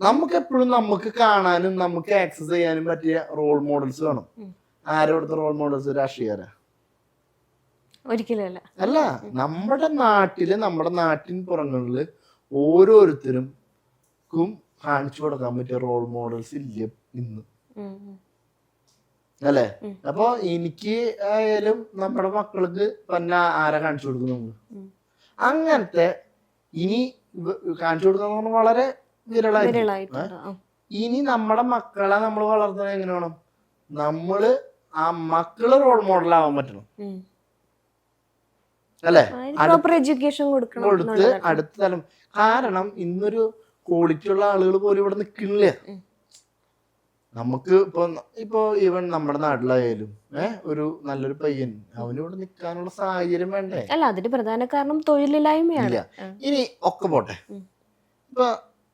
നമുക്ക് എപ്പോഴും നമുക്ക് കാണാനും നമുക്ക് ആക്സസ് ചെയ്യാനും പറ്റിയ റോൾ മോഡൽസ് വേണം. ആരോടത്തെ റോൾ മോഡൽസ് രാഷ്ട്രീയരാ ഒരിക്കലല്ല അല്ല നമ്മുടെ നാട്ടിൽ നമ്മുടെ നാട്ടിൻ പുറങ്ങളിൽ ഓരോരുത്തരും കാണിച്ചു കൊടുക്കാൻ പറ്റിയ റോൾ മോഡൽസ് ഇല്ല ഇന്ന്. അല്ലേ. അപ്പൊ എനിക്ക് ആയാലും നമ്മുടെ മക്കൾക്ക് പിന്നെ ആരെ കാണിച്ചു കൊടുക്കുന്നു അങ്ങനത്തെ ഇനി കാണിച്ചു കൊടുക്കാന്ന് പറഞ്ഞാൽ വളരെ വിരളായിരിക്കും ഇനി നമ്മുടെ മക്കളെ നമ്മൾ വളർത്തുന്നത് എങ്ങനെ വേണം? നമ്മൾ ആ മക്കൾ റോൾ മോഡൽ ആവാൻ പറ്റണം. അല്ലെ? എഡ്യൂക്കേഷൻ കൊടുത്ത് അടുത്ത തലം കാരണം ഇന്നൊരു ക്വാളിറ്റി ഉള്ള ആളുകൾ പോലും ഇവിടെ നിൽക്കണില്ല നമുക്ക് ഇപ്പൊ ഇപ്പൊ ഈവൻ നമ്മുടെ നാട്ടിലായാലും ഏഹ് ഒരു നല്ലൊരു പയ്യൻ അവനിവിടെ നിൽക്കാനുള്ള സാഹചര്യം വേണ്ടേ? അല്ല അതിന് പ്രധാന കാരണം തൊഴിലില്ലായ്മയാണ്. ഇനി ഒക്കെ പോട്ടെ. ഇപ്പൊ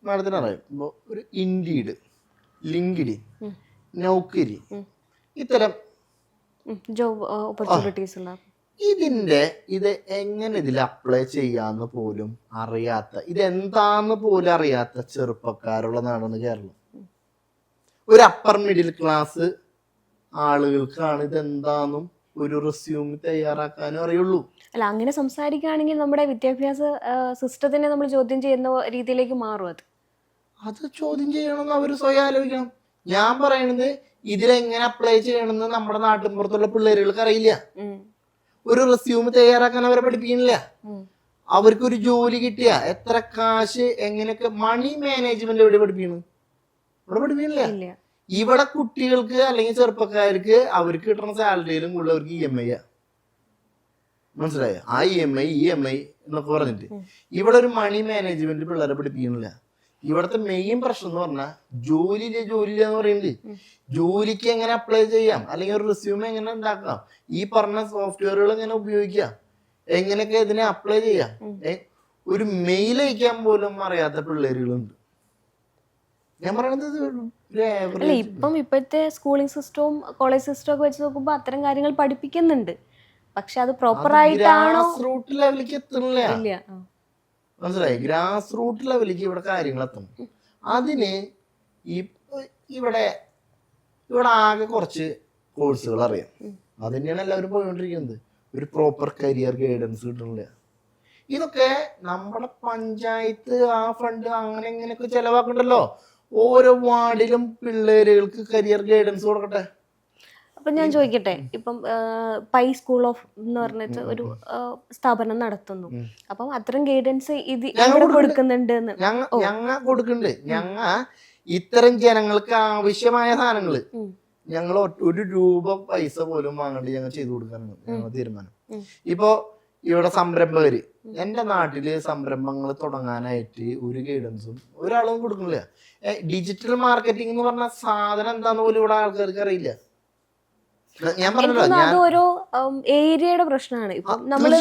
മാഡത്തിന് അറിയാം ഒരു ഇൻഡീഡ് ലിങ്കിഡി. നൗക്കരി ഇത്തരം ജോബ് ഓപ്പർച്യൂണിറ്റീസ് ഉള്ള. ഇതിന്റെ ഇത് എങ്ങനെ ഇതിൽ അപ്ലൈ ചെയ്യാന്ന് പോലും അറിയാത്ത ഇതെന്താന്ന് പോലും അറിയാത്ത ചെറുപ്പക്കാരുള്ള നാടാണ് കേരളം. ഒരു അപ്പർ മിഡിൽ ക്ലാസ് ആളുകൾക്കാണ് ഇതെന്താന്നും ഒരു റെസ്യൂം തയ്യാറാക്കാനും അറിയുള്ളൂ. അല്ല അങ്ങനെ സംസാരിക്കുകയാണെങ്കിൽ നമ്മുടെ വിദ്യാഭ്യാസ സിസ്റ്റത്തിനെ നമ്മൾ ചോദ്യം ചെയ്യുന്ന രീതിയിലേക്ക് മാറും അത്. അത് ചോദ്യം ചെയ്യണമെന്ന് അവർ സ്വയം ആലോചിക്കണം. ഞാൻ പറയണത് ഇതിലെങ്ങനെ അപ്ലൈ ചെയ്യണമെന്ന് നമ്മുടെ നാട്ടിൻ പുറത്തുള്ള പിള്ളേരുകൾക്ക് അറിയില്ല. ഒരു റെസ്യൂം തയ്യാറാക്കാൻ അവരെ പഠിപ്പിക്കുന്നില്ല അവർക്കൊരു അവർക്ക് ഒരു ജോലി കിട്ടിയ എത്ര കാശ് എങ്ങനെയൊക്കെ മണി മാനേജ്മെന്റ് എവിടെ പഠിപ്പിക്കുന്നു? ഇവിടെ പഠിപ്പിക്കുന്നില്ല ഇവിടെ കുട്ടികൾക്ക് അല്ലെങ്കിൽ ചെറുപ്പക്കാർക്ക് അവർക്ക് കിട്ടുന്ന സാലറിയിലും കൂടുതൽ അവർക്ക് ഇ എം ഐ മനസ്സിലായോ? ആ E M I E M I എന്നൊക്കെ പറഞ്ഞിട്ട്. ഇവിടെ ഒരു മണി മാനേജ്മെന്റ് പിള്ളേരെ പഠിപ്പിക്കുന്നില്ല ഇവിടുത്തെ മെയിൻ പ്രശ്നം എന്ന് പറഞ്ഞാൽ ജോലി ജോലിയില്ല എന്ന് പറയുന്നത്. ജോലിക്ക് എങ്ങനെ അപ്ലൈ ചെയ്യാം? അല്ലെങ്കിൽ ഒരു റിസ്യൂം എങ്ങനെ ഉണ്ടാക്കാം? ഈ പറഞ്ഞ സോഫ്റ്റ്വെയറുകൾ എങ്ങനെ ഉപയോഗിക്കാം? എങ്ങനെയൊക്കെ ഇതിനെ അപ്ലൈ ചെയ്യാം? ഒരു മെയിൽ അയക്കാൻ പോലും അറിയാത്ത പിള്ളേരുകളുണ്ട്. ഞാൻ പറയുന്നത് ഇത് ഒരു അല്ല ഇപ്പം ഇപ്പോഴത്തെ സ്കൂളിംഗ് സിസ്റ്റവും കോളേജ് സിസ്റ്റവും ഒക്കെ വെച്ച് നോക്കുമ്പോൾ അത്തരം കാര്യങ്ങൾ പഠിപ്പിക്കുന്നുണ്ട്. പക്ഷെ അത് പ്രോപ്പർ ആയിട്ടാണോ? റൂട്ട് ലെവലിലേക്ക് എത്തുന്നില്ല. മനസ്സിലായി? ഗ്രാസ് റൂട്ട് ലെവലിലേക്ക് ഇവിടെ കാര്യങ്ങൾ എത്തണം അതിന് ഈ ഇവിടെ ഇവിടെ ആകെ കുറച്ച് കോഴ്സുകൾ അറിയാം. അത് എല്ലാവരും പോയിക്കൊണ്ടിരിക്കുന്നത്. ഒരു പ്രോപ്പർ കരിയർ ഗൈഡൻസ് കിട്ടുന്നില്ല ഇതൊക്കെ നമ്മുടെ പഞ്ചായത്ത് ആ ഫണ്ട് അങ്ങനെ ഇങ്ങനെയൊക്കെ ചെലവാക്കണ്ടല്ലോ. ഓരോ വാർഡിലും പിള്ളേരുകൾക്ക് കരിയർ ഗൈഡൻസ് കൊടുക്കട്ടെ. അപ്പൊ ഞാൻ ചോദിക്കട്ടെ ഇപ്പം പൈ സ്കൂൾ ഓഫ് എന്ന് പറഞ്ഞിട്ട് ഒരു സ്ഥാപനം നടത്തുന്നു. അപ്പം അത്തരം ഗൈഡൻസ് ഇത് കൊടുക്കുന്നുണ്ട്. ഞങ്ങ കൊടുക്കുന്നുണ്ട്. ഞങ്ങ ഇത്തരം ജനങ്ങൾക്ക് ആവശ്യമായ സാധനങ്ങൾ. ഞങ്ങൾ ഒരു രൂപ പൈസ പോലും വാങ്ങേണ്ടി ഞങ്ങൾ ചെയ്തു കൊടുക്കാനാണ്. ഞങ്ങൾ തീരുമാനം. ഇപ്പോ ഇവിടെ സംരംഭകര് എന്റെ നാട്ടിൽ സംരംഭങ്ങൾ തുടങ്ങാനായിട്ട് ഒരു ഗൈഡൻസും ഒരാളും കൊടുക്കുന്നില്ല. ഡിജിറ്റൽ മാർക്കറ്റിംഗ് എന്ന് പറഞ്ഞ സാധനം എന്താന്ന് പോലും ഇവിടെ ആൾക്കാർക്ക് അറിയില്ല. ഞാൻ പറഞ്ഞല്ലോ ഞാൻ അത് ഏരിയയുടെ പ്രശ്നമാണ്. നമ്മൾ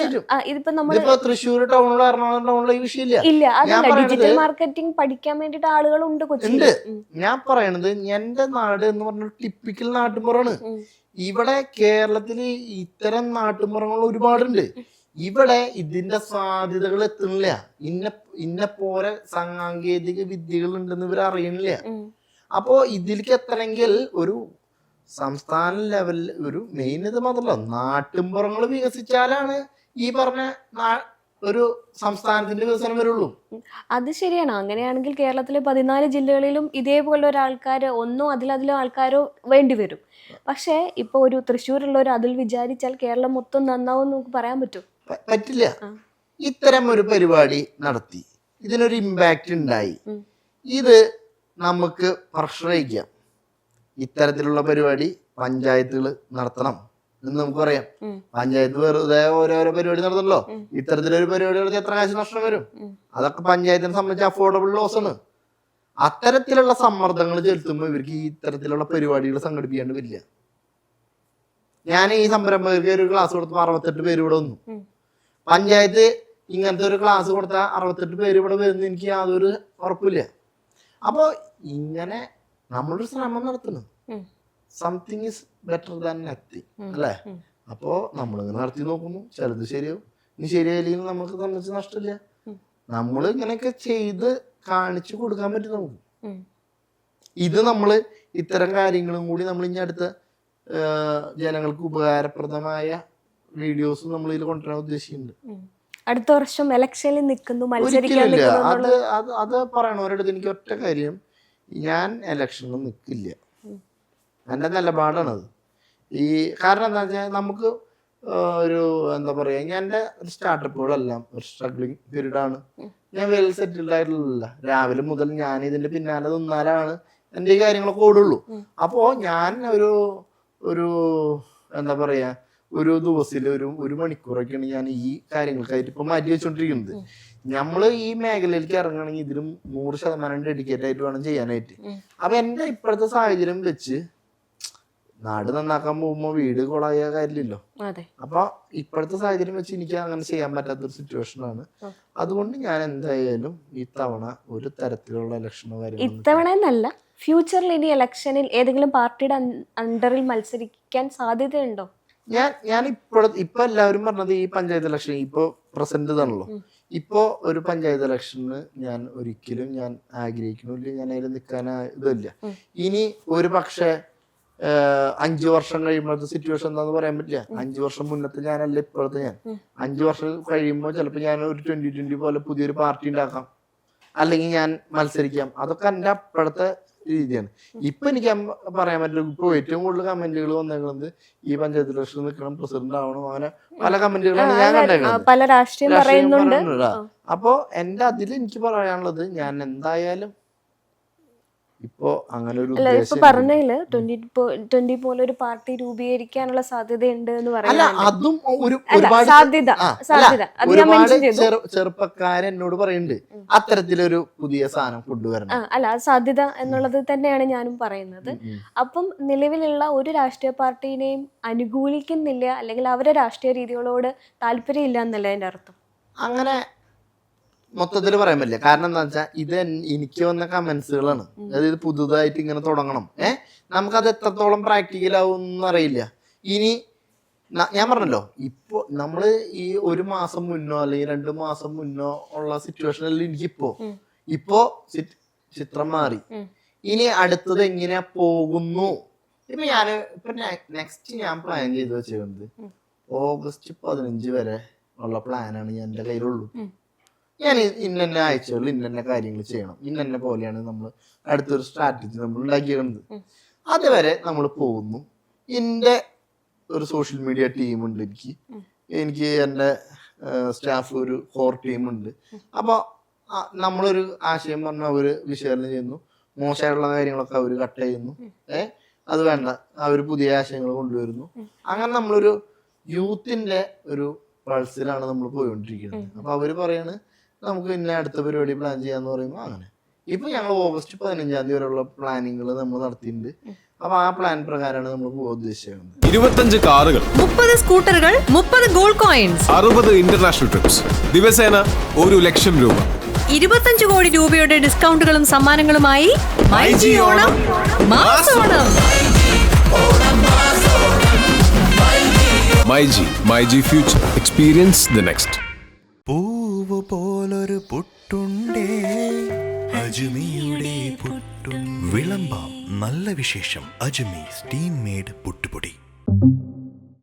ഇതിപ്പോ നമ്മൾ തൃശ്ശൂർ ടൗണിലോ എറണാകുളം ടൗണിലോ ഈ വിഷയമില്ല. ഇല്ല അതല്ല പറയണത് ഡിജിറ്റൽ മാർക്കറ്റിംഗ് പഠിക്കാൻ വേണ്ടിട്ട് ആളുകളുണ്ട് കൊച്ചിയിൽ ഉണ്ട്. ഞാൻ പറയണത് എന്റെ നാട് എന്ന് പറഞ്ഞ ടിപ്പിക്കൽ നാട്ടുമ്പുറമാണ്. ഇവിടെ കേരളത്തിൽ ഇത്തരം നാട്ടുമ്പുറങ്ങൾ ഒരുപാടുണ്ട്. ഇവിടെ ഇതിന്റെ സാധ്യതകൾ എത്തുന്നില്ല. ഇന്ന ഇന്ന പോലെ സാങ്കേതിക വിദ്യകൾ ഉണ്ടെന്ന് ഇവർ അറിയണില്ല. അപ്പോ ഇതിലേക്ക് എത്തണമെങ്കിൽ ഒരു സംസ്ഥാന ലെവലിൽ ഒരു മെയിൻ ഇത് മാത്രമല്ല നാട്ടിൻപുറങ്ങൾ വികസിച്ചാലാണ് ഈ പറഞ്ഞ ഒരു സംസ്ഥാനത്തിന്റെ വികസനം വരുള്ളൂ. അത് ശരിയാണ്. അങ്ങനെയാണെങ്കിൽ കേരളത്തിലെ പതിനാല് ജില്ലകളിലും ഇതേപോലെ ഒരാൾക്കാർ ഒന്നോ അതിലധികം ആൾക്കാരോ വേണ്ടി വരും. പക്ഷേ ഇപ്പോൾ ഒരു തൃശ്ശൂരുള്ള ഒരു അതിൽ വിചാരിച്ചാൽ കേരളം മൊത്തം നന്നാവും നമുക്ക് പറയാൻ പറ്റും. പറ്റില്ല. ഇത്തരം ഒരു പരിപാടി നടത്തി. ഇതിനൊരു ഇമ്പാക്റ്റ് ഉണ്ടായി. ഇത് നമുക്ക് പ്രഷറയിക്കാം ഇത്തരത്തിലുള്ള പരിപാടി പഞ്ചായത്തുകൾ നടത്തണം എന്ന് നമുക്ക് പറയാം പഞ്ചായത്ത് വെറുതെ ഓരോരോ പരിപാടി നടത്തണല്ലോ. ഇത്തരത്തിലൊരു പരിപാടി നടത്തി എത്ര കാശ് നഷ്ടം വരും. അതൊക്കെ പഞ്ചായത്തിനെ സംബന്ധിച്ച് അഫോർഡബിൾ ലോസ് ആണ്. അത്തരത്തിലുള്ള സമ്മർദ്ദങ്ങൾ ചെലുത്തുമ്പോൾ ഇവർക്ക് ഈ ഇത്തരത്തിലുള്ള പരിപാടികൾ സംഘടിപ്പിക്കേണ്ടി വരില്ല. ഞാൻ ഈ സംരംഭകർക്ക് ഒരു ക്ലാസ് കൊടുത്തപ്പോൾ അറുപത്തെട്ട് പേര് ഇവിടെ വന്നു. പഞ്ചായത്ത് ഇങ്ങനത്തെ ഒരു ക്ലാസ് കൊടുത്താൽ അറുപത്തെട്ട് പേര് ഇവിടെ വരുന്ന എനിക്ക് യാതൊരു ഉറപ്പില്ല. അപ്പോൾ ഇങ്ങനെ നമ്മളൊരു ശ്രമം നടത്തണം. Something is better than nothing. അല്ലേ? അപ്പോ അപ്പോൾ നമ്മളിങ്ങനെ നടത്തി നോക്കുന്നു. ചിലത് ശരിയാവും. ഇനി ശരിയായില്ലെങ്കിൽ നമുക്ക് സംബന്ധിച്ച് നഷ്ടമില്ല. നമ്മൾ ഇങ്ങനെയൊക്കെ ചെയ്ത് കാണിച്ചു കൊടുക്കാൻ പറ്റും നമുക്ക്. ഇത് നമ്മൾ ഇത്തരം കാര്യങ്ങളും കൂടി നമ്മൾ ഇനി അടുത്ത ജനങ്ങൾക്ക് ഉപകാരപ്രദമായ വീഡിയോസ് നമ്മൾ ഇതിൽ കൊണ്ടുവരാൻ ഉദ്ദേശിക്കുന്നുണ്ട്. അടുത്ത വർഷം ഇലക്ഷനിൽ നിൽക്കുന്നു അത് അത് അത് പറയണവരടുത്ത് എനിക്ക് ഒറ്റ കാര്യം. ഞാൻ ഇലക്ഷനിൽ നിൽക്കില്ല. എന്റെ നിലപാടാണത്. ഈ കാരണം എന്താ വെച്ചാൽ നമുക്ക് ഒരു എന്താ പറയുക ഞാൻ എന്റെ ഒരു സ്റ്റാർട്ടപ്പുകളെല്ലാം ഒരു സ്ട്രഗ്ലിങ് പീരീഡ് ആണ്. ഞാൻ വെൽ സെറ്റിൽഡ് ആയിട്ടുള്ള രാവിലെ മുതൽ ഞാൻ ഇതിന്റെ പിന്നാലെ നിന്നാലാണ് എന്റെ ഈ കാര്യങ്ങളൊക്കെ ഓടുള്ളൂ. അപ്പോൾ ഞാൻ ഒരു ഒരു എന്താ പറയാ ഒരു ദിവസത്തിൽ ഒരു ഒരു മണിക്കൂറൊക്കെയാണ് ഞാൻ ഈ കാര്യങ്ങൾക്കായിട്ട് ഇപ്പൊ മാറ്റി വെച്ചോണ്ടിരിക്കുന്നത്. നമ്മൾ ഈ മേഖലയിലേക്ക് ഇറങ്ങണമെങ്കിൽ ഇതിലും നൂറ് ശതമാനം ഡെഡിക്കേറ്റ് ആയിട്ട് വേണം ചെയ്യാനായിട്ട്. അപ്പൊ എന്റെ ഇപ്പോഴത്തെ സാഹചര്യം വെച്ച് നാട് നന്നാക്കാൻ പോകുമ്പോ വീട് കൊളായ കാര്യമില്ലല്ലോ. അപ്പൊ ഇപ്പോഴത്തെ സാഹചര്യം വെച്ച് എനിക്ക് അങ്ങനെ ചെയ്യാൻ പറ്റാത്ത ഒരു സിറ്റുവേഷൻ ആണ്. അതുകൊണ്ട് ഞാൻ എന്തായാലും ഈ തവണ ഒരു തരത്തിലുള്ള ഇലക്ഷനോ കാര്യങ്ങളോ ഇത്തവണ എന്നല്ല ഫ്യൂച്ചറിൽ ഇനി ഇലക്ഷനിൽ ഏതെങ്കിലും പാർട്ടിയുടെ അണ്ടറിൽ മത്സരിക്കാൻ സാധ്യതയുണ്ടോ? ഞാൻ ഞാൻ ഇപ്പോഴ ഇപ്പൊ എല്ലാവരും പറഞ്ഞത് ഈ പഞ്ചായത്ത് ഇലക്ഷൻ ഇപ്പൊ പ്രസന്റ് ഇതാണല്ലോ. ഇപ്പോ ഒരു പഞ്ചായത്ത് ഇലക്ഷന് ഞാൻ ഒരിക്കലും ഞാൻ ആഗ്രഹിക്കണില്ല ഞാൻ അതിൽ നിൽക്കാൻ ഇതല്ല ഇനി ഒരു പക്ഷേ അഞ്ചു വർഷം കഴിയുമ്പോഴത്തെ സിറ്റുവേഷൻ എന്താന്ന് പറയാൻ പറ്റില്ല. അഞ്ചു വർഷം മുന്നത്തെ ഞാനല്ല ഇപ്പോഴത്തെ ഞാൻ. അഞ്ചു വർഷം കഴിയുമ്പോൾ ചിലപ്പോൾ ഞാൻ ഒരു ട്വന്റി ട്വന്റി പോലെ പുതിയൊരു പാർട്ടി ഉണ്ടാക്കാം. അല്ലെങ്കിൽ ഞാൻ മത്സരിക്കാം. അതൊക്കെ എന്റെ അപ്പോഴത്തെ രീതിയാണ്. ഇപ്പൊ എനിക്ക് പറയാൻ പറ്റില്ല. ഇപ്പൊ ഏറ്റവും കൂടുതൽ കമന്റുകൾ വന്നേക്കുന്നത് ഈ പഞ്ചായത്ത് ഇലക്ഷൻ നിൽക്കണം പ്രസിഡന്റ് ആവണം. അങ്ങനെ പല കമന്റുകളാണ് ഞാൻ കണ്ടേക്കുന്നത്. പല രാഷ്ട്രീയം പറയുന്നുണ്ട്. അപ്പോ എന്റെ അതിൽ എനിക്ക് പറയാനുള്ളത് ഞാൻ എന്തായാലും ഇപ്പോ അങ്ങനെ ഒരു അല്ല ഇപ്പൊ ഉദ്ദേശം പറഞ്ഞതിൽ ട്വന്റി പോലെ ഒരു പാർട്ടി രൂപീകരിക്കാനുള്ള സാധ്യതയുണ്ട് എന്ന് പറയുന്നത് അതും ഒരു ഒരുപാട് സാധ്യത സാധ്യത. ഒരുപാട് ചെറുപ്പക്കാരൻ എന്നോട് പറയുന്നുണ്ട് അത്തരത്തിലൊരു പുതിയ സാധനം കൊണ്ടുവരണം. അല്ല സാധ്യത എന്നുള്ളത് തന്നെയാണ് ഞാനും പറയുന്നത്. അപ്പം നിലവിലുള്ള ഒരു രാഷ്ട്രീയ പാർട്ടീനെയും അനുകൂലിക്കുന്നില്ല അല്ലെങ്കിൽ അവരെ രാഷ്ട്രീയ രീതികളോട് താല്പര്യമില്ല എന്നല്ല എന്റെ അർത്ഥം. അങ്ങനെ മൊത്തത്തിൽ പറയാൻ പറ്റില്ല. കാരണം എന്താ വെച്ചാൽ ഇത് എനിക്ക് വന്ന കമന്റ്സുകളാണ് അതായത് പുതുതായിട്ട് ഇങ്ങനെ തുടങ്ങണം. ഏഹ് നമുക്കത് എത്രത്തോളം പ്രാക്ടിക്കൽ ആവും അറിയില്ല. ഇനി ഞാൻ പറഞ്ഞല്ലോ ഇപ്പോ നമ്മൾ ഈ ഒരു മാസം മുന്നോ അല്ലെങ്കിൽ രണ്ട് മാസം മുന്നോ ഉള്ള സിറ്റുവേഷനിൽ എനിക്കിപ്പോ. ഇപ്പോ ചിത്രം മാറി. ഇനി അടുത്തത് എങ്ങനെ പോകുന്നു? ഇപ്പൊ ഞാൻ ഇപ്പൊ നെക്സ്റ്റ് ഞാൻ പ്ലാൻ ചെയ്ത് വെച്ചിരുന്നത് ഓഗസ്റ്റ് പതിനഞ്ച് വരെ ഉള്ള പ്ലാനാണ് ഞാൻ എന്റെ കയ്യിലുള്ളൂ. ഞാൻ ഇന്നെ ആഴ്ചകളിൽ ഇന്നന്ന കാര്യങ്ങൾ ചെയ്യണം. ഇന്നെ പോലെയാണ് നമ്മൾ അടുത്തൊരു സ്ട്രാറ്റജി നമ്മൾ ഉണ്ടാക്കിയിരുന്നത്. അതുവരെ നമ്മൾ പോകുന്നു. എന്റെ ഒരു സോഷ്യൽ മീഡിയ ടീമുണ്ട് എനിക്ക്. എനിക്ക് എന്റെ സ്റ്റാഫ് ഒരു കോർ ടീമുണ്ട് അപ്പോൾ നമ്മളൊരു ആശയം പറഞ്ഞ അവർ വിശകലനം ചെയ്യുന്നു. മോശമായിട്ടുള്ള കാര്യങ്ങളൊക്കെ അവർ കട്ട് ചെയ്യുന്നു. ഏ? അത് വേണ്ട. അവർ പുതിയ ആശയങ്ങൾ കൊണ്ടുവരുന്നു. അങ്ങനെ നമ്മളൊരു യൂത്തിന്റെ ഒരു പൾസിലാണ് നമ്മൾ പോയിക്കൊണ്ടിരിക്കുന്നത്. അപ്പൊ അവർ പറയാണ് നമുക്ക് ഇന്ന അടുത്ത പരിപാടി പ്ലാൻ ചെയ്യാന്ന് പറയുമ്പോൾ അങ്ങനെ. ഇപ്പൊ ഞങ്ങൾ ഓഗസ്റ്റ് പതിനഞ്ചാം തീയതി വരെയുള്ള പ്ലാനിങ്ങൾ നമ്മൾ നടത്തിയിട്ടുണ്ട്. അപ്പൊ ആ പ്ലാൻ പ്രകാരമാണ് നമ്മൾ പോകാൻ ഉദ്ദേശിക്കുന്നത് ഇരുപത്തഞ്ച് കാറുകൾ മുപ്പത് സ്കൂട്ടറുകൾ മുപ്പത് ഗോൾഡ് കോയിൻസ് അറുപത് ഇന്റർനാഷണൽ ട്രിപ്സ് ദിവസേന ഒരു ലക്ഷം രൂപ. ഇരുപത്തഞ്ച് കോടി രൂപയുടെ ഡിസ്കൗണ്ടുകളും സമ്മാനങ്ങളുമായി myG Onam. Mass Onam. My G my G future. Experience the next പൂവ് പോലൊരു പുട്ടുണ്ടേ. അജുമിയുടെ പുട്ടും. വിളമ്പാം നല്ല വിശേഷം. അജുമി സ്റ്റീം മേഡ് പുട്ടുപൊടി.